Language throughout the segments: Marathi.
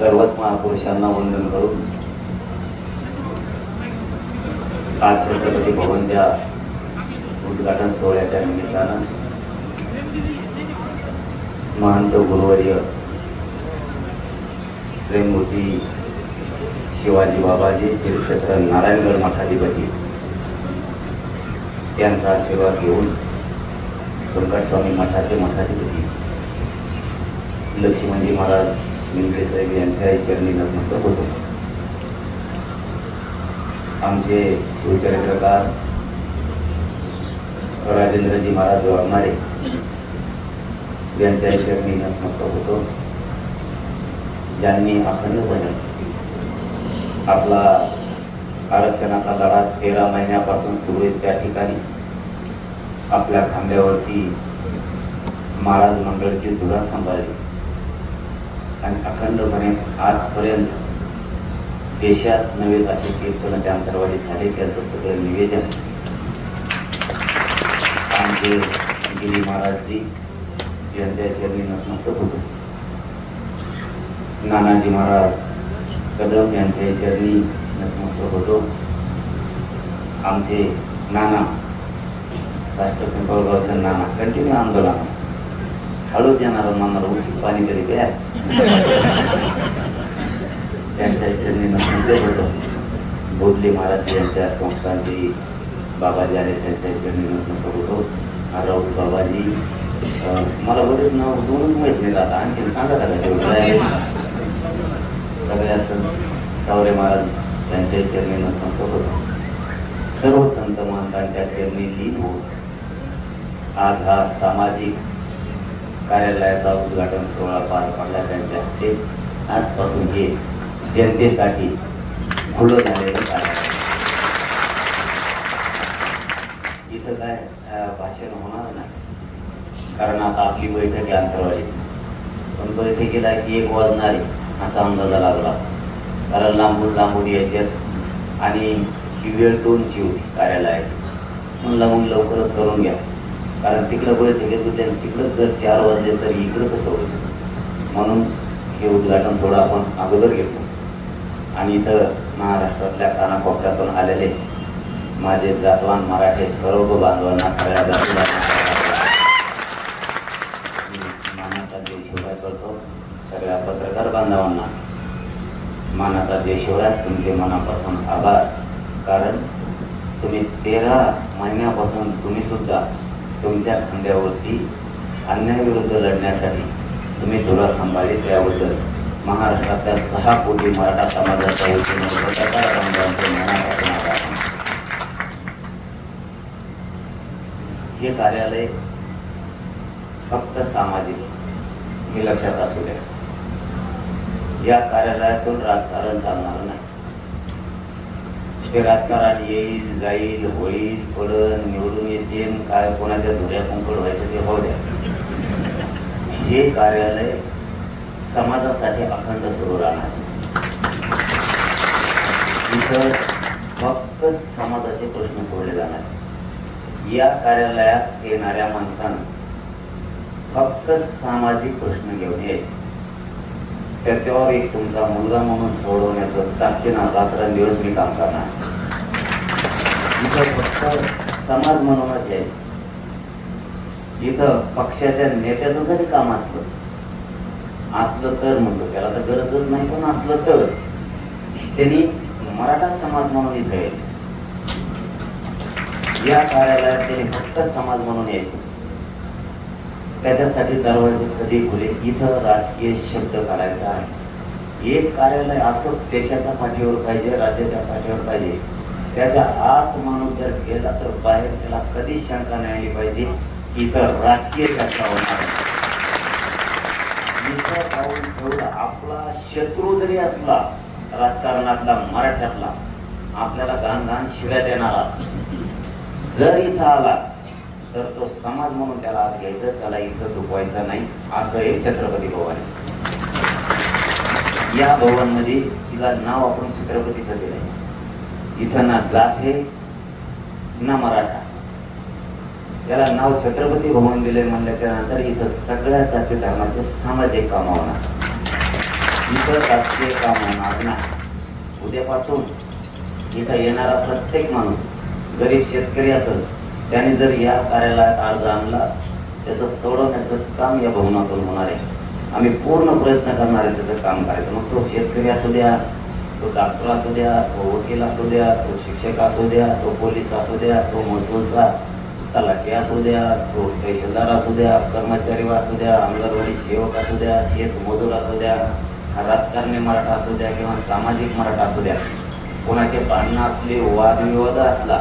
सर्वच महापुरुषांना वंदन करून आज छत्रपती भवनच्या उद्घाटन सोहळ्याच्या निमित्तानं महंत गुरुवर्य प्रेममूर्ती शिवाजी बाबाजी श्री क्षेत्र नारायणगड मठाधिपती त्यांचा आशीर्वाद घेऊन स्वामी मठाचे मठाधिपती लक्ष्मणजी महाराज निमगे साहेब यांच्या चरणी नतमस्तक होतो आमचे शिवचरित्रकार राजेंद्रजी महाराज वाघमारे यांच्या चरणी नतमस्तक होतो ज्यांनी अखंडपणे आपला आरक्षणाचा लढा तेरा महिन्यापासून सुरू आहे त्या ठिकाणी आपल्या खांद्यावरती महाराज मंडळची जुडा सांभाळली. आणि अखंडपणे आजपर्यंत देशात नव्हे असे कीर्तन त्या अंतरवाडी झाले त्याचं सगळं निवेदन. आमचे गिरी महाराजजी यांच्या चरणी नतमस्तक होतो. नानाजी महाराज कदम यांच्या चरणी नतमस्तक होतो. आमचे नाना साष्ट पिंपळगावचे नाना कंटिन्यू आंदोलन. हळूच येणार म्हणणार उचित पाणी तरी प्या. त्यांच्या नतमस्तक होतो. बोधले महाराज यांच्या संस्थांची बाबाजी आले त्यांच्या चरणी नतमस्तक होतो. राऊत बाबाजी मला बरेच नाव दोनच माहीत नाही आता आणखी सांगा का सगळ्या संत चावरे महाराज यांच्या चरणी नतमस्तक होतो. सर्व संत महंतांच्या चरणी लीन होत. आज हा सामाजिक कार्यालयाचा उद्घाटन सोहळा पार पडला त्यांच्या हस्ते. आजपासून हे जनतेसाठी खुलं झालेलं कार्यालय इथं काय भाषण होणार नाही. कारण आता आपली बैठक आहे अंतरवाडीत पण बैठकीला की एक वाजणार आहे असा अंदाजा लागला. कारण लांबून लांबून यायच्यात आणि ही वेळ दोनची होती कार्यालयाची. म्हणून मग लवकरच करून घ्या. कारण तिकडं बैठकीत होते आणि तिकडं जर चार वाजले तर इकडं कसं व्हायचं म्हणून हे उद्घाटन थोडं आपण अगोदर घेतो. आणि इथं महाराष्ट्रातल्या कानाकोपऱ्यातून आलेले माझे जातवान मराठे सर्व बांधवांना सगळ्या जातीला मानाचा देश शिवराय करतो. सगळ्या पत्रकार बांधवांना मानाचा देश शिवराय तुमचे मनापासून आभार. कारण तुम्ही तेरा महिन्यापासून तुम्ही सुद्धा तुमच्या खांद्यावरती अन्यायाविरुद्ध लढण्यासाठी तुम्ही धुरा सांभाळले त्याबद्दल महाराष्ट्रातल्या सहा कोटी मराठा समाजाच्या वतीनं हे कार्यालय फक्त सामाजिक हे लक्षात असू द्या. या कार्यालयातून राजकारण चालणार नाही. ते राजकारण येईल जाईल होईल पडन निवडून येतील काय कोणाच्या धुऱ्या कुंकड व्हायचं ते होऊ द्या. हे कार्यालय समाजासाठी अखंड सुरू राहणार. इथं फक्त समाजाचे प्रश्न सोडले जाणार. या कार्यालयात येणाऱ्या माणसानं फक्त सामाजिक प्रश्न घेऊन यायचे. त्याच्यावर एक तुमचा मुलगा म्हणून सोडवण्याचं ताकदीनं रात्रंदिवस मी काम करणार. इथं फक्त समाज म्हणूनच यायचं. इथं पक्षाच्या नेत्याचं जरी काम असलं असलं तर म्हणतो त्याला तर गरजच नाही पण असलं तर त्यांनी मराठा समाज म्हणून इथं यायचे. या कार्यालयात त्यांनी फक्त समाज म्हणून यायचे. त्याच्यासाठी दरवाजे कधी खुले? इथं राजकीय शब्द काढायचा आहे. एक कार्यालय असं देशाच्या पाठीवर पाहिजे राज्याच्या पाठीवर पाहिजे. त्याच्या आत माणूस जर गेला तर बाहेर त्याला कधीच शंका नाही आली पाहिजे की इथं राजकीय चर्चा होणार इथं ठेवलं आपला शत्रू जरी असला राजकारणातला मराठ्यातला आपल्याला घाण घाण शिव्या देणारा जर इथं आला तर तो समाज म्हणून त्याला आत घ्यायचं त्याला इथं दुखवायचं नाही असं एक छत्रपती भवन आहे. या भवनमध्ये तिला नाव आपण छत्रपतीचं दिलंय. इथं ना जात आहे ना मराठा. याला नाव छत्रपती भवन दिले म्हणल्याच्या नंतर इथं सगळ्या जाती धर्माचे सामाजिक काम होणार. इथं राजकीय काम होणार नाही. उद्यापासून इथं येणारा प्रत्येक माणूस गरीब शेतकरी असेल त्याने जर या कार्यालयात अर्ज आणला त्याचं सोडवण्याचं काम या भवनातून होणार आहे आम्ही पूर्ण प्रयत्न करणार आहे त्याचं काम करायचं मग तो शेतकरी असू द्या तो डॉक्टर असू द्या तो वकील असू द्या तो शिक्षक असू द्या तो पोलीस असू द्या तो महसूलचा तलाठी असू द्या तो तहसीलदार असू द्या कर्मचारी असू द्या अंगणवाडी सेवक असू द्या शेत मजूर असू द्या राजकारणी मराठा असू द्या किंवा सामाजिक मराठा असू द्या कोणाचे भांडणं असले वादविवाद असला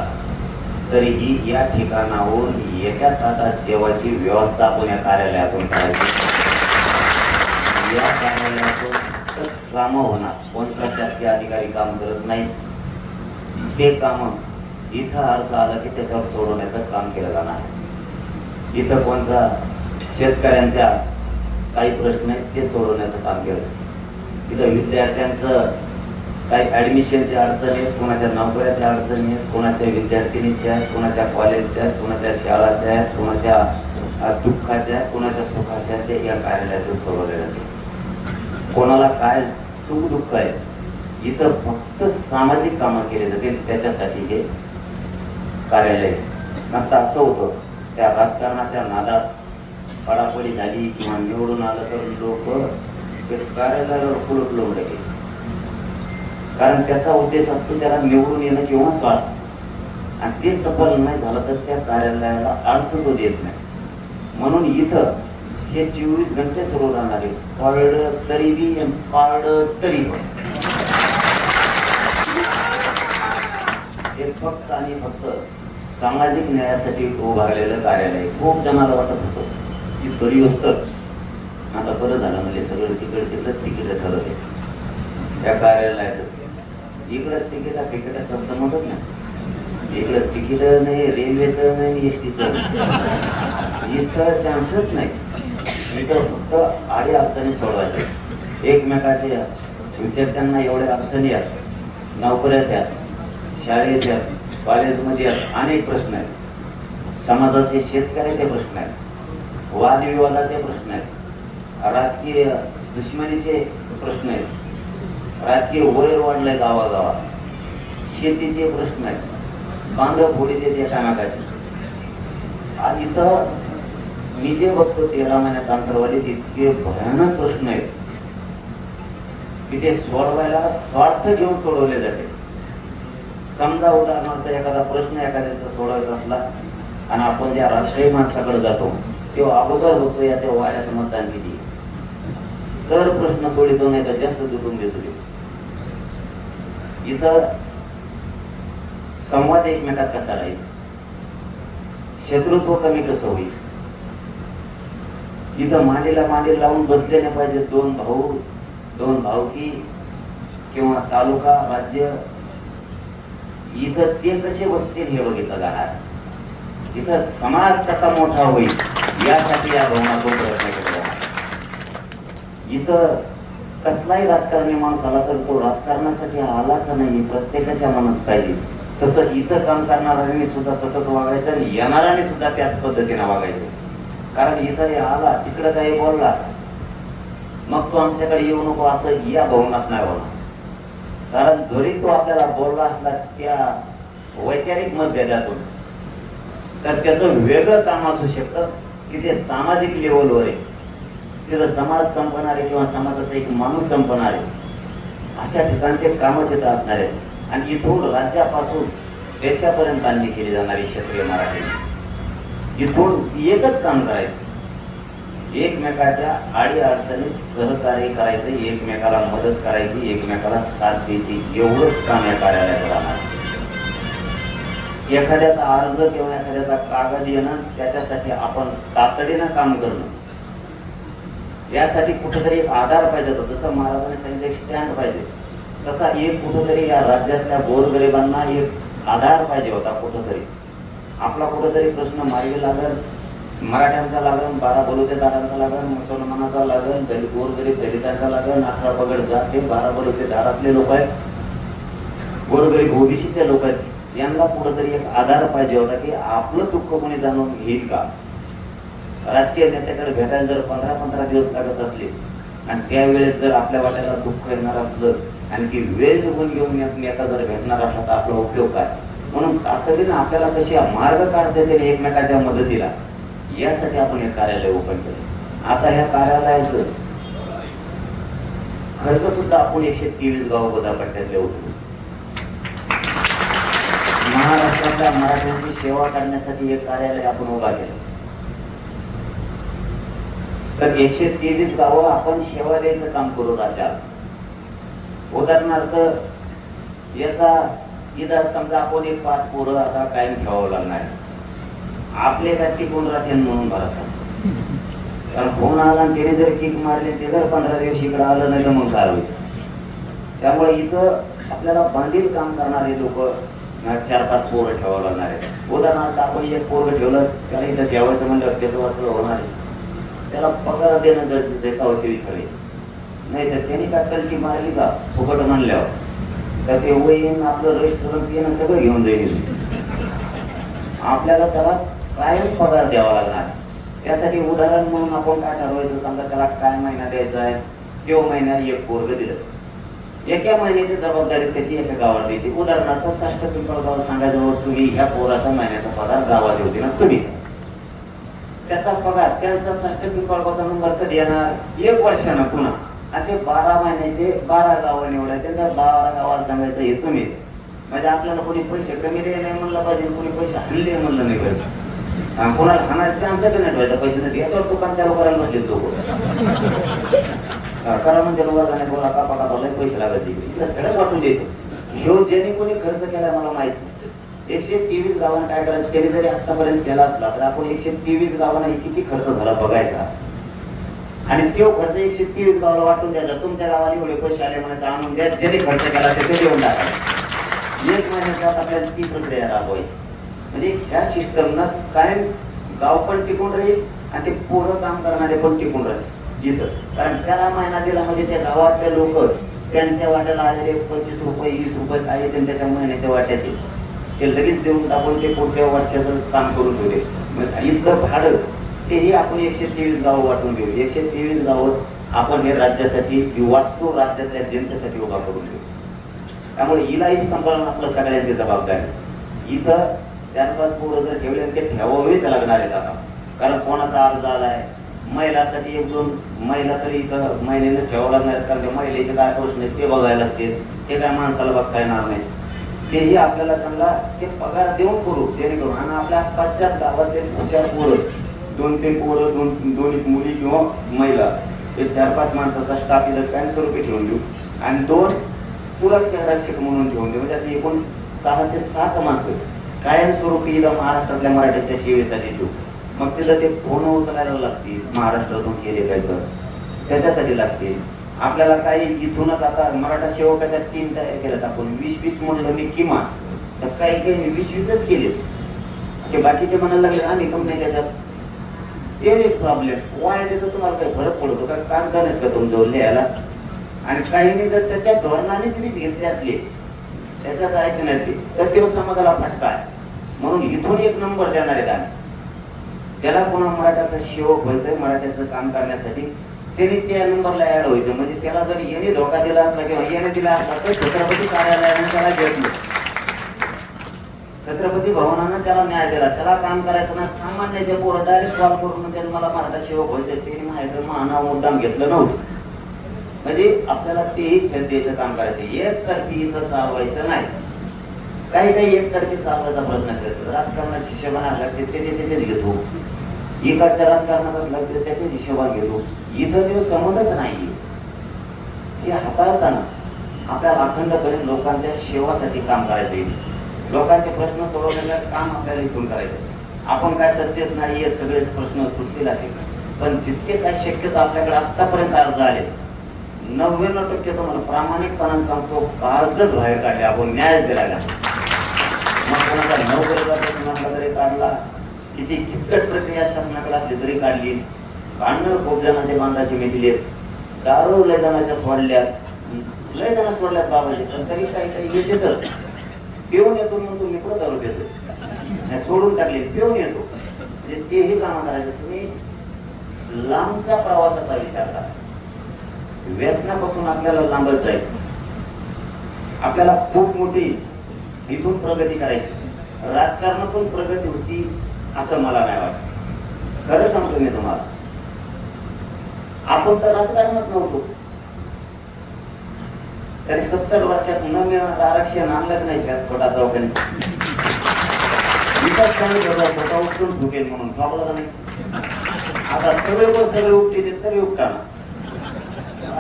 तरीही या ठिकाणाहून एका ताटात जेवायची व्यवस्था आपण या कार्यालयातून करायची. या कार्यालयातून कामं होणार. कोणता शासकीय अधिकारी काम करत नाही ते कामं इथं अर्ज आला की त्याच्यावर सोडवण्याचं काम केलं जाणार. इथं कोणचा शेतकऱ्यांच्या काही प्रश्न आहेत ते सोडवण्याचं काम केलं इथं विद्यार्थ्यांचं काही ॲडमिशनच्या अडचणी आहेत कोणाच्या नोकऱ्याच्या अडचणी आहेत कोणाच्या विद्यार्थिनीच्या आहेत कोणाच्या कॉलेजच्या आहेत कोणाच्या शाळाच्या आहेत कोणाच्या दुःखाच्या आहेत कोणाच्या सुखाच्या आहेत ते या कार्यालयातून सोडवले जाते कोणाला काय सुख दुःख आहे इथं फक्त सामाजिक कामं केले जातील त्याच्यासाठी हे कार्यालय नसतं असं होतं त्या राजकारणाच्या नादात पडापडी झाली किंवा निवडून आलं तर लोक ते कार्यालयावर कुलूप लावून टाकेल कारण त्याचा उद्देश असतो त्याला निवडून येणं किंवा स्वार्थ. आणि ते सफल नाही झालं तर त्या कार्यालयाला अर्थ तो देत नाही. म्हणून इथं हे चोवीस घंटे सुरू राहणार आहे. पळलं तरी बी पाळलं तरी पण हे फक्त आणि फक्त सामाजिक न्यायासाठी उभारलेलं कार्यालय. खूप जणाला वाटत होतं की तरी असत आता बरं झालं म्हणजे सगळं तिकडे तिकडे तिकीट ठरवले त्या कार्यालयात इकडं तिकीटा तिकिटाचा संबंधच नाही. इकडं तिकीट नाही रेल्वेचं नाही एस टीचं इथं चान्सच नाही. इथं फक्त आडी अडचणी सोडवायच्या. एकमेकाच्या विद्यार्थ्यांना एवढ्या अडचणी आहेत नोकऱ्यात आहेत शाळेत आहेत कॉलेजमध्ये आहेत अनेक प्रश्न आहेत. समाजाचे शेतकऱ्याचे प्रश्न आहेत. वादविवादाचे प्रश्न आहेत. राजकीय दुश्मनीचे प्रश्न आहेत. राजकीय वैर वाढलंय गावागावात. शेतीचे प्रश्न आहेत. बांधव फोडी देते एकामेकाची आज इथं मी जे बघतो तेरा महिन्यात अंतरवाडीत इतके भयानक प्रश्न आहेत. की ते सोडवायला स्वार्थ घेऊन सोडवले जाते. समजा उदाहरणार्थ एखादा प्रश्न एखाद्याचा सोडवायचा असला आणि आपण ज्या राजकीय माणसाकडे जातो तेव्हा अगोदर बघतो याच्या वाड्यात मतदान किती तर प्रश्न सोडितो नाही तर जास्त जुटून देतो ते. इथं संवाद एकमेकात कसा राहील? शत्रुत्व कमी कसं होईल? इथं मांडीला मांडी लावून बसले नाही पाहिजे दोन भाऊ दोन भावकी किंवा तालुका राज्य. इथं ते कसे बसतील हे बघितलं जाणार? इथं समाज कसा मोठा होईल? यासाठी या भवनातून प्रयत्न केला इथं कसलाही राजकारणी माणूस आला तर तो राजकारणासाठी आलाच नाही प्रत्येकाच्या मनात पाहिजे. तसं इथं काम करणाऱ्यांनी सुद्धा तसंच वागायचं आणि येणाऱ्याने सुद्धा त्याच पद्धतीने वागायचं. कारण इथं आला तिकडं काही बोलला मग तो आमच्याकडे येऊ नको असं या भवनात नाही होणार कारण जरी तो आपल्याला बोलला असला त्या वैचारिक मतभेदातून तर त्याचं वेगळं काम असू शकतं की ते सामाजिक लेवलवर आहे. तिथं समाज संपणारे किंवा समाजाचा एक माणूस संपणारे अशा ठिकाणचे कामं तिथं असणार. आहेत आणि इथून राज्यापासून देशापर्यंत आणली केली जाणारी क्षत्रिय मराठी. इथून एकच काम करायचं. एकमेकाच्या आडी अडचणीत सहकार्य करायचं एकमेकाला मदत करायची एकमेकाला साथ द्यायची. एवढंच काम या कार्यालयात राहणार. एखाद्याचा अर्ज किंवा एखाद्याचा कागद येणं त्याच्यासाठी आपण तातडीनं काम करणं. यासाठी कुठेतरी एक आधार पाहिजे होता. जसं महाराजांनी सांगितलं एक स्टँड पाहिजे. तसा एक कुठंतरी या राज्यातल्या गोरगरिबांना एक आधार पाहिजे होता कुठंतरी. आपला कुठंतरी प्रश्न मार्गी लागल मराठ्यांचा लागण बारा बलुतेदारांचा लागन मुसलमानाचा लागल दलित गोरगरीब दलितांचा लागण अठरा पगड जाते बारा बलुतेदारातले लोक आहेत. गोरगरीब ओबीसीतले लोक आहेत. यांना कुठंतरी एक आधार पाहिजे होता की आपलं दुःख कोणी जाणून घेईल का? राजकीय नेत्याकडे भेटायला जर पंधरा पंधरा दिवस लागत असले आणि त्यावेळेस जर आपल्या वाट्याला दुःख येणार असलं आणि ती वेळ निघून घेऊन नेता जर भेटणार असला तर आपला उपयोग काय? म्हणून तातडीनं आपल्याला कशी मार्ग काढता येतील एकमेकाच्या मदतीला? यासाठी आपण हे कार्यालय ओपन केलं. आता ह्या कार्यालयाचं खर्च सुद्धा आपण एकशे तेवीस गाव गोदापट्ट्यातले उचलू. महाराष्ट्रातल्या मराठ्यांची सेवा करण्यासाठी एक कार्यालय आपण उभा केलं. तर एकशे तेवीस गावं आपण सेवा द्यायचं काम करू राजा उदाहरणार्थ याचा इथं समजा आपण एक पाच पोरं आता कायम ठेवावं लागणार आपले काय टिकून राहतील म्हणून भरोसा कारण फोन आला आणि त्याने जर किक मारली ते जर पंधरा दिवस इकडे आलं नाही तर मग काय होईल? त्यामुळे इथं आपल्याला बांधील काम करणारे लोक चार पाच पोरं ठेवावं लागणार आहे उदाहरणार्थ आपण एक पोरं ठेवलं त्याला इथं ठेवायचं म्हणलं त्याचं वाटलं होणार आहे. त्याला पगार देणं गरजेचं आहे तेव्हा ते इथं नाही तर त्याने का कलटी मारली का? फुकट म्हणल्यावर. तर ते वयन आपलं रेस्टॉरंट येणं सगळं घेऊन जाईल. आपल्याला त्याला कायम पगार द्यावा लागणार. त्यासाठी उदाहरण म्हणून आपण काय ठरवायचं? समजा त्याला काय महिना द्यायचा आहे? तो महिना एक पोरग दिलं. एका महिन्याची जबाबदारी त्याची एका गावाला द्यायची. उदाहरणार्थ साष्ट पिंपळगाव सांगायचं तुम्ही ह्या पोराचा महिन्याचा पगार गावाच्या ना तुम्ही. त्याचा पगार त्यांचा साष्ट पिंपळगावचा नंबर कधी येणार? एक वर्षानं पुन्हा. असे बारा महिन्याचे बारा गावं निवडायचे त्या बारा गावात सांगायचं हे तुम्ही. म्हणजे आपल्याला कोणी पैसे कमी दे नाही म्हणलं पाहिजे कोणी पैसे हल्ले म्हणलं नाही पाहिजे. आणि कोणाला हाणायचा चान्स नाही ठेवायचा पैसे नाही याच्यावर दुकान चालू करायला म्हटले लोक करा म्हणजे वर्गाने बोला कापा कापा लय पैसे लागत धडक वाटून द्यायचं. ह्यो ज्याने कोणी खर्च केला मला माहीत नाही. एकशे तेवीस गावांना काय करायचं? त्याने जरी आतापर्यंत केला असला तर आपण एकशे तेवीस गावांना हे किती खर्च झाला बघायचा. आणि तो खर्च एकशे तेवीस गावाला वाटून द्यायचा. तुमच्या गावाला एवढे पैसे आले म्हणायचं आणून द्या ज्याने खर्च केला त्याचे देऊन टाकायचा एक महिन्याच्या आपल्याला ती प्रक्रिया राबवायची. म्हणजे ह्या सिस्टमनं कायम गाव पण टिकून राहील आणि ते पोरं काम करणारे पण टिकून राहतील जिथं. कारण त्याला महिना दिला म्हणजे त्या गावातले लोक त्यांच्या वाट्याला आलेले पंचवीस रुपये वीस रुपये काय त्यांच्या महिन्याच्या वाट्याचे. ते लगेच देऊन आपण ते पुढच्या वर्षाचं काम करून ठेवले मग इथलं भाडं तेही आपण एकशे तेवीस गावं वाटून घेऊ. एकशे तेवीस गावं आपण हे राज्यासाठी ही वास्तू राज्यातल्या जनतेसाठी उभा करून घेऊ. त्यामुळे हिलाही सांभाळणं आपलं सगळ्यांची जबाबदारी. इथं चार पाच पोरं जर ठेवले ते ठेवावेच लागणार आहेत आता. कारण कोणाचा अर्ज आलाय? महिलासाठी एक दोन महिला तरी इथं महिलेनं ठेवावं लागणार आहेत. कारण महिलेचे काय प्रश्न आहेत ते बघायला लागतील. ते काय माणसाला बघता येणार नाही. तेही आपल्याला त्यांना ते पगार देऊन करू जेणेकरून आणि आपल्या आसपासच्याच गावात ते हुशार पोरं दोन तीन पोरं दोन दोन एक मुली किंवा महिला ते चार पाच माणसाचा स्टाफ इथं कायमस्वरूपी ठेवून देऊ. आणि दोन सुरक्षा रक्षक म्हणून ठेवून देऊ. म्हणजे असे एकूण सहा ते सात माणसं कायमस्वरूपी इथं महाराष्ट्रातल्या मराठीच्या सेवेसाठी ठेवू. मग तिथं ते फोन उचलायला लागतील महाराष्ट्रातून केले काय तर. त्याच्यासाठी लागतील. आपल्याला काही इथूनच आता मराठा सेवकाच्या टीम तयार केल्यात आपण. वीस वीस म्हणलं मी किमान. तर काही काही वीस वीसच केलेत. ते बाकीचे म्हणायला लागले आम्ही कम नाही त्याच्यात. ते एक प्रॉब्लेम वाढले तर तुम्हाला काही फरक पडतो का? कागद नाहीत का तुमच्यावर लिहायला? आणि काहींनी जर त्याच्या धोरणानेच वीज घेतली असली. त्याच्याच ऐकण्यात ते. तर ते समाजाला फटका आहे. म्हणून इथून एक नंबर देणार आहेत आम्ही. ज्याला कोणा मराठ्याचा सेवक व्हायचं मराठ्याचं काम करण्यासाठी त्याने त्या नंबरला ऍड व्हायचं. म्हणजे त्याला जर याने धोका दिला असला किंवा याने दिला असला तर छत्रपती कार्यालयाने त्याला घेतलं. छत्रपती भवनानं त्याला न्याय दिला. त्याला काम करायचं ना सामान्याच्या पोरं डायरेक्ट कॉल करून त्याने मला मराठा सेवक व्हायचं त्याने माझ्याकडे महानाव मुद्दाम घेतलं नव्हतं. म्हणजे आपल्याला तेही छेदेचं काम करायचं. एक तर्फी चालवायचं नाही. काही काही एक तर्फी चालवायचा प्रयत्न करतात राजकारणात हिशोबाने लागते त्याचे त्याचेच घेतो. इकडच्या राजकारणात लागते त्याच्याच हिशोबात घेतो. इथं तो संबंधच नाही हे हाताळताना आपल्याला अखंडपणे लोकांच्या सेवासाठी काम करायचं इथे लोकांचे प्रश्न सोडवण्याचं काम आपल्याला इथून करायचं आपण काय सत्तेत नाही येत सगळे प्रश्न सुटतील असे पण जितके काय शक्यतो आपल्याकडे आतापर्यंत अर्ज आले नव्याण्णव टक्के तुम्हाला प्रामाणिकपणा सांगतो अर्जच बाहेर काढले. आपण न्यायच दिला मग कोणाचा नऊ काढला. किती किचकट प्रक्रिया शासनाकडे असली तरी काढली. काढणं खूप जणांचे बांधाचे मिटले दारू लय जणांच्या सोडल्या लय जण सोडल्यात बाबाजी पण तरी काही काही येते तर. पिऊन येतो म्हणून तुम्ही कुठं दारू पितो? सोडून टाकले पिऊन येतो. म्हणजे तेही कामं करायचे तुम्ही लांबचा प्रवासाचा विचार करा. व्यसनापासून आपल्याला लांबच जायचं. आपल्याला खूप मोठी इथून प्रगती करायची. राजकारणातून प्रगती होती. असं मला नाही वाटत. खरं सांगतो मी तुम्हाला. आपण तर राजकारणात नव्हतो. तरी सत्तर वर्षात न मिळणार आरक्षण आणलं नाही कोटा चौकाने? विकास कामी होता कोटा उठून ठुकेल म्हणून. थांबला नाही? आता सगळे पण सगळे उपटे तरी उपटाना.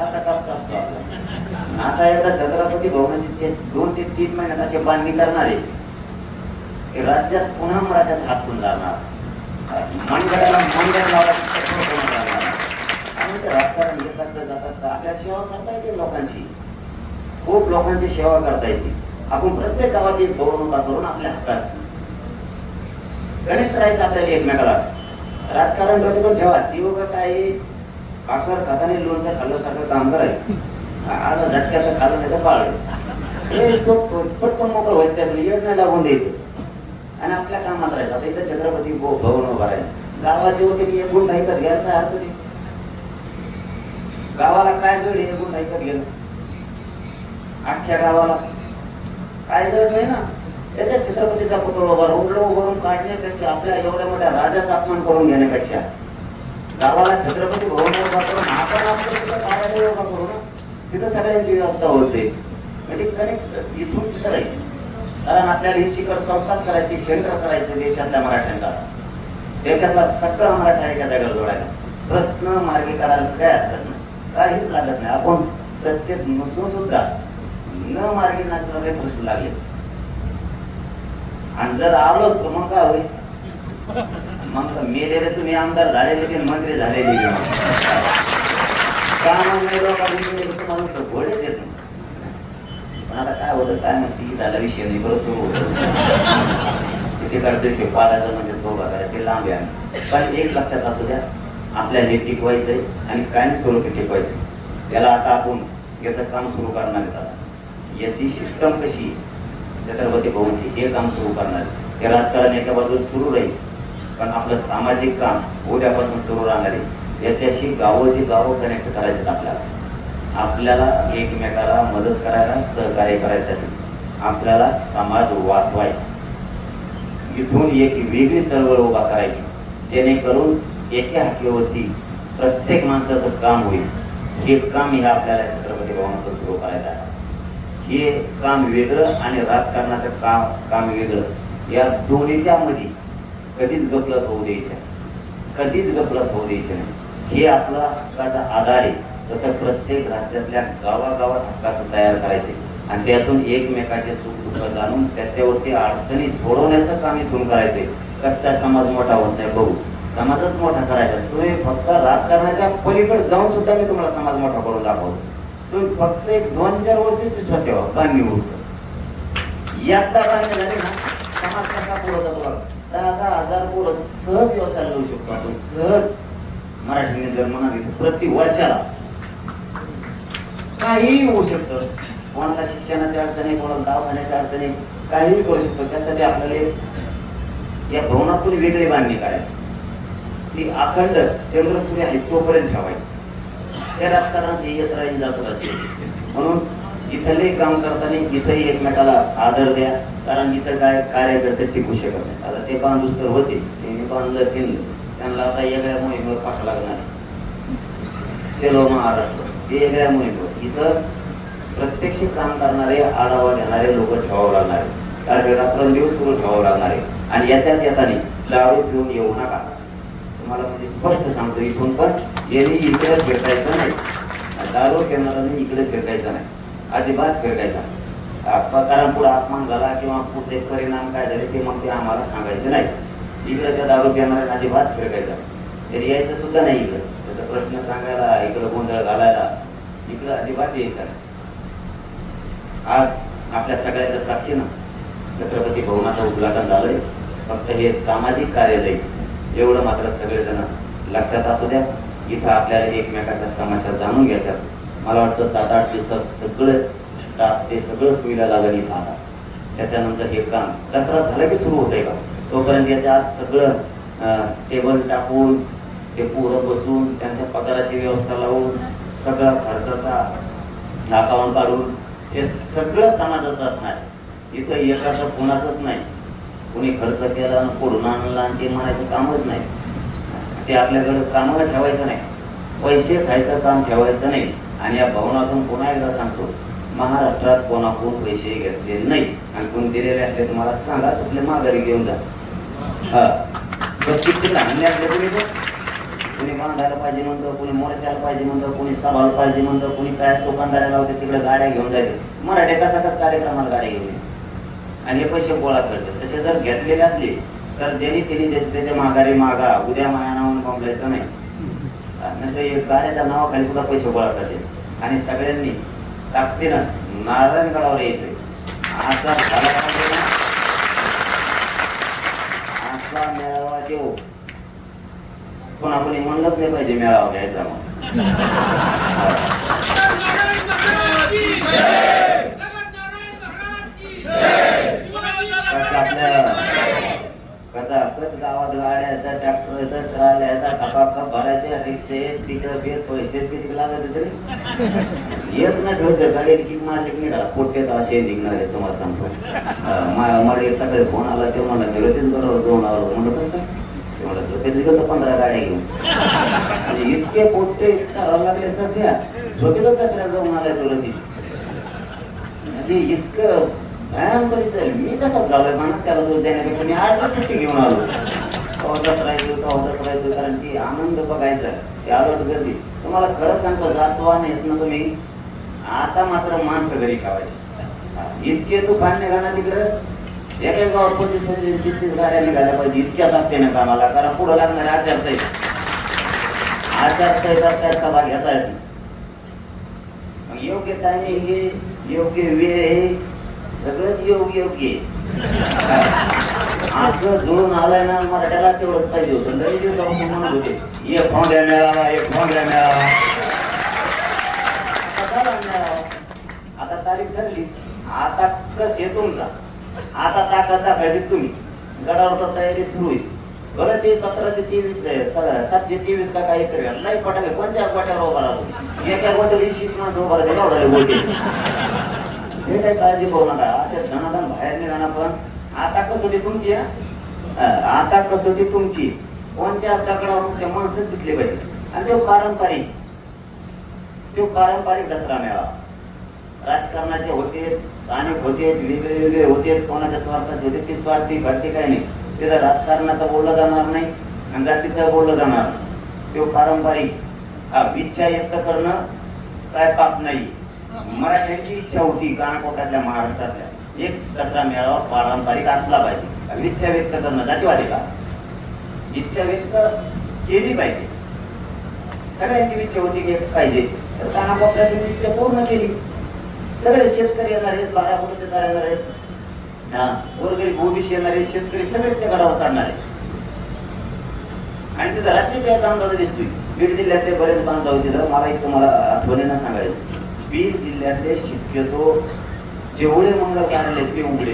असा असतो आपला. आता एकदा छत्रपती भवनाचे दोन ते तीन महिन्यात असे बांधणी करणारे. की राज्यात पुन्हा मराठ्यात हात कोण लागणार मंडळाला मंडळ लावायचं लागणार आणि ते राजकारण घेत असता जात असता आपल्या सेवा करता येते लोकांची. खूप लोकांची सेवा करता येते आपण प्रत्येक गावात एक करून आपल्या हक्काची कनेक्ट राहायचं आपल्याला एकमेकाला. राजकारण डोक्यातून ठेवा. ती उगा काय भाकर खाताने लोणचं खाल्ल्यासारखं काम करायचं. आता झटक्यात खाल्लं त्याचं पाळलं. हे सोप पटकन मोकळं व्हायचं. त्या येड लागून द्यायचं. आणि आपल्या कामात राहायचं. आता इथं छत्रपती भवन उभा राहील. गावाचे होते की एकूण नाही ऐकत घ्यायला काय अर्थ ते गावाला काय जड एकूण ऐकत गेलं. अख्ख्या गावाला काय जड नाही ना. त्याच्यात छत्रपतीचा पुतळा उभा रोडला उभारून काढण्यापेक्षा आपल्या एवढ्या मोठ्या राजाचा अपमान करून घेण्यापेक्षा गावाला छत्रपती भवन उभा करून आपण आपलं तिथं कार्यालय उभा करू ना. तिथं सगळ्यांची व्यवस्था होते. म्हणजे कनेक्ट इथून तिथं राहील. कारण आपल्याला ही शिखर संस्थाच करायची सेंटर करायचं देशातल्या मराठ्यांचा. देशातला सगळा मराठा एका जागेवर जोडायचा प्रश्न मार्गी काढायला काय हरकत नाही. काहीच लागत नाही. आपण सत्तेत नसून सुद्धा न मार्गी लागणारे प्रश्न लागले. आणि जर आलो तर मग काय होईल? मग तर मेलेले तुम्ही आमदार झालेले की मंत्री झालेले का मग. लोकांनी केले तर माणूस तर घोडेच येत नाही अगोदर काय म्हणते की त्याला विषय नाही बरं सुरू होतं. तिकडचं विषय पाडायचं म्हणजे तो बघायला ते लांब आहे पण एक लक्षात असू द्या आपल्याला हे टिकवायचंय आणि कायम स्वरूपी टिकवायचंय. त्याला आता आपण याचं काम सुरू करणार आहे त्याला याची सिस्टम कशी छत्रपती भवनची हे काम सुरू करणार हे राजकारण एका बाजूला सुरू राहील पण आपलं सामाजिक काम उद्यापासून सुरू राहणार आहे. याच्याशी गावोची गावं कनेक्ट करायचे आपल्याला. आपल्याला एकमेकाला मदत करायला सहकार्य करायसाठी आपल्याला समाज वाचवायचा. इथून एक वेगळी चळवळ उभा करायची जेणेकरून एका हाकेवरती प्रत्येक माणसाचं काम होईल. हे काम हे आपल्याला छत्रपती भवनातून सुरू करायचं आहे. हे काम वेगळं आणि राजकारणाचं काम काम वेगळं या दोन्हीच्या मध्ये कधीच गपलत होऊ द्यायचं कधीच गपलत होऊ द्यायची नाही. हे आपला हक्काचा आधार आहे. तसं प्रत्येक राज्यातल्या गावागावात हक्काचं तयार करायचे. आणि त्यातून एकमेकाचे सुख दुःख जाणून त्याच्यावरती अडचणी सोडवण्याचं काम इथून करायचे. कसं काय समाज मोठा होत नाही बघू. समाजच मोठा करायचा. तुम्ही फक्त राजकारणाच्या पलीकडे जाऊन सुद्धा मी तुम्हाला समाज मोठा करून दाखवतो. तुम्ही फक्त एक दोन चार वर्षीच विश्वास ठेवा बांधणी गोष्ट. यात्ता बांधणी झाली ना समाज कसा पुढे तुम्हाला दहा दहा हजार पोरं सहज व्यवसाय लावू शकतो आपण सहज. मराठीने जर म्हणाली तर प्रति वर्षाला. काहीही होऊ शकतं. कोणाला शिक्षणाच्या अडचणी कोणाला दवाखान्याची अडचण काहीही करू शकतो. त्यासाठी आपल्याला एक या भवनातून वेगळी बांधणी करायची. ती अखंड चंद्रसूर्य आहे तोपर्यंत ठेवायची. त्या राजकारणाची येत राहील जात राहते म्हणून इथले काम करताना इथंही एकमेकाला आदर द्या. कारण इथं काय कार्यकर्ते टिकू शकत नाही आता ते बांधूस तर होते. त्यांनी बांधलं केलं त्यांना आता वेगळ्या मोहिमेवर पाठवा लागणार चलो महाराष्ट्र. वेगळ्या मोहिमेवर इथं प्रत्यक्ष काम करणारे आढावा घेणारे लोक ठेवावं लागणार आहे कारण हे रात्रंदिवस सुरू ठेवावं लागणार आहे. आणि याच्यात येताना दारू पिऊन येऊ नका. तुम्हाला म्हणजे स्पष्ट सांगतो इथून पण यांनी इकडे फिरकायचं नाही. दारू घेणाऱ्यांनी इकडे फिरकायचं नाही. अजिबात फिरकायचा कारण पुढे अपमान झाला किंवा पुढचे परिणाम काय झाले ते मग ते आम्हाला सांगायचे नाही. इकडे त्या दारू घेणाऱ्या अजिबात फिरकायचा तरी यायचं सुद्धा नाही इकडं. त्याचा प्रश्न सांगायला इकडं गोंधळ घालायला इकडं अजिबात यायचं नाही. आज आपल्या सगळ्याच्या साक्षीनं छत्रपती भवनाचं उद्घाटन झालंय. फक्त हे सामाजिक कार्यालय एवढं मात्र सगळेजण लक्षात असू द्या. इथं आपल्याला एकमेकाच्या समस्या जाणून घ्यायच्या. मला वाटतं सात आठ दिवसात सगळं स्टाफ ते सगळं सुविधा लागेल इथं आता त्याच्यानंतर हे काम दसरा झाला की सुरू होतंय का? तोपर्यंत याच्या आत सगळं टेबल टाकून ते पोरं बसून त्यांच्या पगाराची व्यवस्था लावून सगळा खर्चाचा अकाउंट काढून हे सगळं समाजाचं असणार इथं इथं एकाचं कोणाचंच नाही. कोणी खर्च केला आणि आणला आणि ते म्हणायचं कामच नाही. ते आपल्याकडे कामं ठेवायचं नाही. पैसे खायचं काम ठेवायचं नाही. आणि या भवनातून पुन्हा एकदा सांगतो महाराष्ट्रात कोणाकडून पैसे घेतले नाही. आणि कोणी दिलेले असले तर मला सांगा तुपले माघारी घेऊन जा. हा. तर किती लहान असले तुम्ही कोणी बांधायला पाहिजे म्हणतं कोणी मोर्चाला पाहिजे म्हणतं कोणी सभाला पाहिजे म्हणतं कोणी काय दुकानदाराला लावते तिकडे गाड्या घेऊन जायचे. मराठी कथाकच कार्यक्रमाला गाड्या घेऊन आणि हे पैसे गोळा करतात तसे जर घेतलेले असले तर ज्यांनी त्यांनी त्याच्या माघारी मागा उद्या माया नावानं बंबलायचं नाही नंतर एक गाड्याच्या नावाखाली सुद्धा पैसे गोळा करते. आणि सगळ्यांनी ताकदीनं नारायणगडावर यायचंय. असा झाला असा मेळावा देऊ पण आपली म्हणलंच नाही पाहिजे मेळावा घ्यायचा मग गावात गाड्या येतात ट्रॅक्टर येतात ट्राल्या येतात खपाखप भरायचे रिक्षे पिकअप येत पैसेच किती लागत तरी? एक ना ठेवायचं गाडीला किक मारली की निघाला तर असे निघणार आहे तुम्हाला सांगतो. अं, मला एक सकाळी फोन आला ते म्हणलं गेलो तेच बरोबर जाऊन आलो. म्हणलं कसं काय ते म्हणलं झोपेत पंधरा गाड्या घेऊन. म्हणजे इतके पोट्टे चालायला लागले सध्या. झोपेत दसऱ्या जाऊन आलाय तो रतीच म्हणजे इतकं भयान परिसर मी कसा झालोय मनात त्याला दोष देण्यापेक्षा मी आठ सुट्टी घेऊन आलो. कवा दसरा येतो कवा दसरा येतो कारण ती आनंद बघायचा. ते आलोट गर्दी. तुम्हाला खरंच सांगतो जातो आणि येत ना तुम्ही आता मात्र माणसं घरी ठेवायची. इतके तू पाणी घाणा तिकडं? एका गावात पंचवीस पंचवीस तीस तीस गाड्या निघाल्या पाहिजे. इतक्या ताकदीने कामाला. कारण पुढं लागणार आचारसंहिता. आचारसंहिता काय सभा घेता येत मग योग्य टायमिंग हे योग्य वेळ हे सगळंच योग्य योग्य असं जुळून आलाय ना मराठ्याला तेवढंच पाहिजे होतं. लई दिवसापासून म्हणत होते एक फोंड्या मिळावा एक फोंड्या मिळावा आता तारीख ठरली. आता कस आहे तुमचा? आता ताकद दाखायची तुम्ही. गडावर तर तयारी सुरू होईल बरं ते सतराशे तेवीस सातशे तेवीस का काय करूया? नाही पटाले कोणत्या गोट्यावर उभा राहतो? एका गोट्यावर वीस माणसं उभा राहते एवढा गोटे हे काय काळजी करू नका. असे धनाधन बाहेर निघा ना पण. आता कसोटी तुमची आता कसोटी तुमची. कोणत्या दगडावर नुसते माणसं दिसले पाहिजे? आणि तो पारंपरिक. तो पारंपरिक दसरा मेळावा. राजकारणाचे होते अनेक होते वेगळे वेगळे होते कोणाच्या स्वार्थाचे होते ते स्वार्थी भरती काही नाही. तिथं राजकारणाचा बोललं जाणार नाही आणि जातीचा बोललं जाणार नाही. तो पारंपरिक हा इच्छा व्यक्त करणं काय पाप नाही. मराठ्यांची इच्छा होती कानाकोटातल्या महाराष्ट्रातल्या. एक दसरा मेळावा पारंपरिक असला पाहिजे. इच्छा व्यक्त करणं जातीवादी का? इच्छा व्यक्त केली पाहिजे. सगळ्यांची इच्छा होती की पाहिजे. तर कानाकोपऱ्यातून इच्छा पूर्ण केली. सगळे शेतकरी येणार आहेत बारा येणार आहेत. हा गोरगरीब ओबीसी येणार आहेत शेतकरी सगळे त्या गडावर चढणार आहेत. आणि तिथं राज्याच्या याचा अंदाज दिसतोय. बीड जिल्ह्यातले बरेच बांधव तिथं. मला एक तुम्हाला आठवणीनं सांगायचं बीड जिल्ह्यातले शक्यतो जेवढे मंगल कार्यालय ते उघडे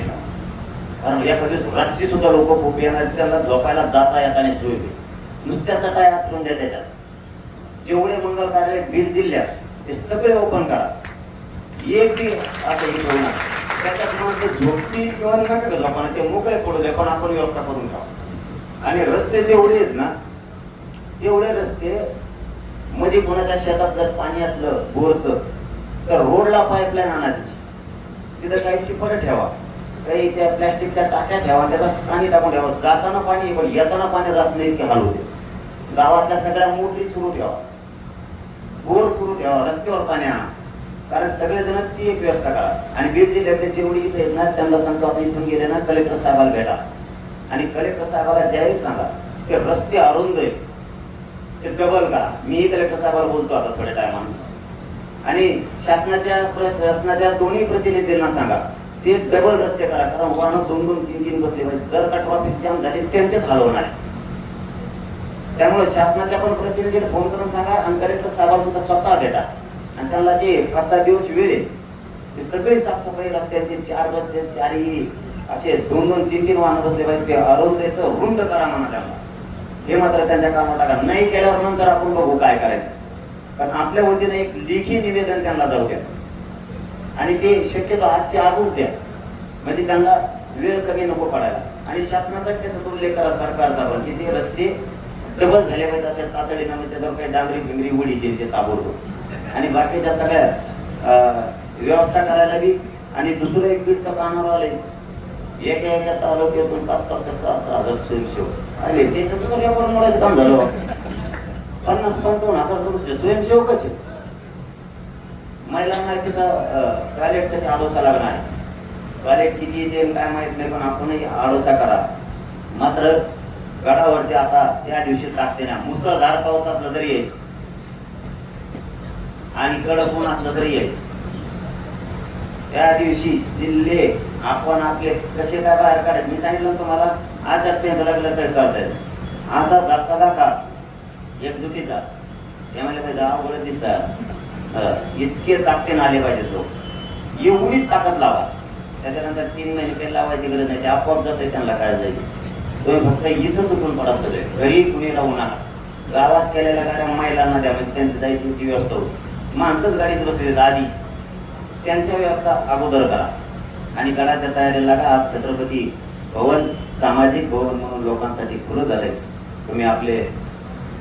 कारण एखाद्या रात्री सुद्धा लोक खूप येणार त्याला त्यांना झोपायला जाता येताना सोय होईल काय चटाय आथरून द्या त्याच्यात जेवढे मंगल कार्यालय बीड जिल्ह्यात ते सगळे ओपन करा. एक बी असं हे ठेवू त्याच्यात माणसं झोपतील किंवा नका का झोपाना ते मोकळे पडू द्या पण आपण व्यवस्था करून ठेवा आणि रस्ते जेवढे आहेत ना तेवढे रस्ते मध्ये कोणाच्या शेतात जर पाणी असलं बोरचं तर रोडला पाईपलाईन आणा त्याची तिथं काही टिपट ठेवा. काही त्या प्लॅस्टिकच्या टाक्या ठेवा त्याच्यात पाणी टाकून ठेवा. जाताना पाणी पण येताना पाणी राहत नाही इतके हाल होते. गावातल्या सगळ्या मोटरी सुरू ठेवा. बोर सुरू ठेवा रस्त्यावर पाणी आणा. कारण सगळेजण ती एक व्यवस्था करा. आणि बीड जिल्ह्यातले जेवढी इथे आहेत ना त्यांना सांगतो आता इथून गेले ना कलेक्टर साहेबाला भेटा. आणि कलेक्टर साहेबाला जाहीर सांगा ते रस्ते अरुंद आहेत. ते डबल करा. मीही कलेक्टर साहेबाला बोलतो आता थोड्या टायमानं. आणि शासनाच्या शासनाच्या दोन्ही प्रतिनिधींना सांगा. ते डबल रस्ते करा. कारण वाहनं दोन दोन तीन तीन बसले पाहिजे जर का ट्रॉफिक जाम झाले त्यांचेच हाल होणार आहे त्यामुळे शासनाच्या पण प्रतिनिधीला फोन करून सांगा आणि कलेक्टर साहेबाला सुद्धा स्वतः भेटा. आणि त्यांना ते पाच सहा दिवस वेळ आहे ते सगळी साफसफाई रस्त्याचे चार रस्ते चारही असे दोन दोन तीन तीन वाहन बसले पाहिजे. ते अरुंद येतं रुंद करा म्हणा त्यांना. हे मात्र त्यांच्या कामात टाका. नाही केल्यावर नंतर आपण बघू काय करायचं. पण आपल्या वतीने एक लेखी निवेदन त्यांना जाऊ द्या. आणि ते शक्यतो आजचे आजच द्या. म्हणजे त्यांना वेळ कमी नको पडायला. आणि शासनाचा त्याचा तो उल्लेख करा सरकारचा पण. की ते रस्ते डबल झाले पाहिजे असेल तातडीनं. म्हणजे त्याच्यावर काही डांबरी भिंगरी उडी ते ताबडतोब. आणि बाकीच्या सगळ्या अं, व्यवस्था करायला बी आणि दुसरं एक बीडचं कानावर आले एका एका तालुक्यातून पाच पाच सहा सहा हजार स्वयंसेवक. आले ते सगळं व्यापार मोडायचं काम झालं पन्नास पंचावन्न हजार तर स्वयंसेवकच आहे महिलांना तिथं टॉयलेटसाठी आडोसा लागणार आहे. टॉयलेट किती येते काय माहीत नाही पण आपणही आडोसा करा. मात्र गडावरती आता त्या दिवशी टाकते ना मुसळधार पाऊस असला तरी यायचं. आणि कडक ऊन असलं तरी यायचं त्या दिवशी जिल्हे आपण आपले कसे काय बाहेर काढायचे? मी सांगितलं तुम्हाला तुम्हाला आचारसंहिता लागलं काय येईल असा झापका धाका एकजुटीचा ते म्हणले पाहिजे अवघड दिसतात इतके ताकदीन आले पाहिजेत लोक. एवढीच ताकद लावा. त्याच्यानंतर तीन महिने काही लावायची गरज नाही. ते आपोआप जाते त्यांना काय जायचं. तुम्ही फक्त इथं तुटून पडा सगळे. घरी कुणी राहू नका. गावात केलेल्या गाड्या महिलांना द्या म्हणजे त्यांची जायची ती व्यवस्था होती. माणसंच गाडीत बसले आधी त्यांच्या व्यवस्था अगोदर करा. आणि गडाच्या तयारीला लागा. आज छत्रपती भवन सामाजिक भवन म्हणून लोकांसाठी खुलं झालंय. तुम्ही आपले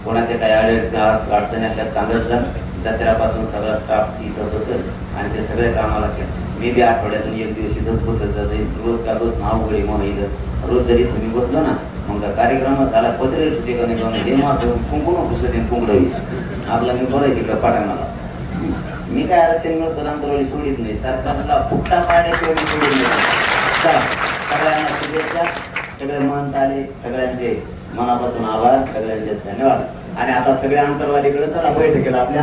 कोणाच्या काही अडचणी अडचणी असल्या सांगत जा. दसऱ्यापासून सगळा स्टाफ इथं बसेल आणि ते सगळे कामाला घ्या. मी बी आठवड्यातून एक दिवस इथंच बसत जाते. रोज का रोज नाव उघडे म्हणून इथं. रोज जरी तुम्ही बसलो ना मग कार्यक्रम झाला पत्रे ठेवते का नाही कुंकुम पुसलं ते कुंकडावी आपला मी बरं आहे तिकडं पाठवणार मी काय आरक्षण मिळून स्थलांतरवली सोडित नाही. सरकारला फुट्टा पाडण्याशिवाय सोडित नाही. सगळ्यांना शुभेच्छा. सगळे मन आले सगळ्यांचे मनापासून आभार सगळ्यांचे धन्यवाद. आणि आता सगळ्या अंतरवालीकडे चला बैठकीला आपल्या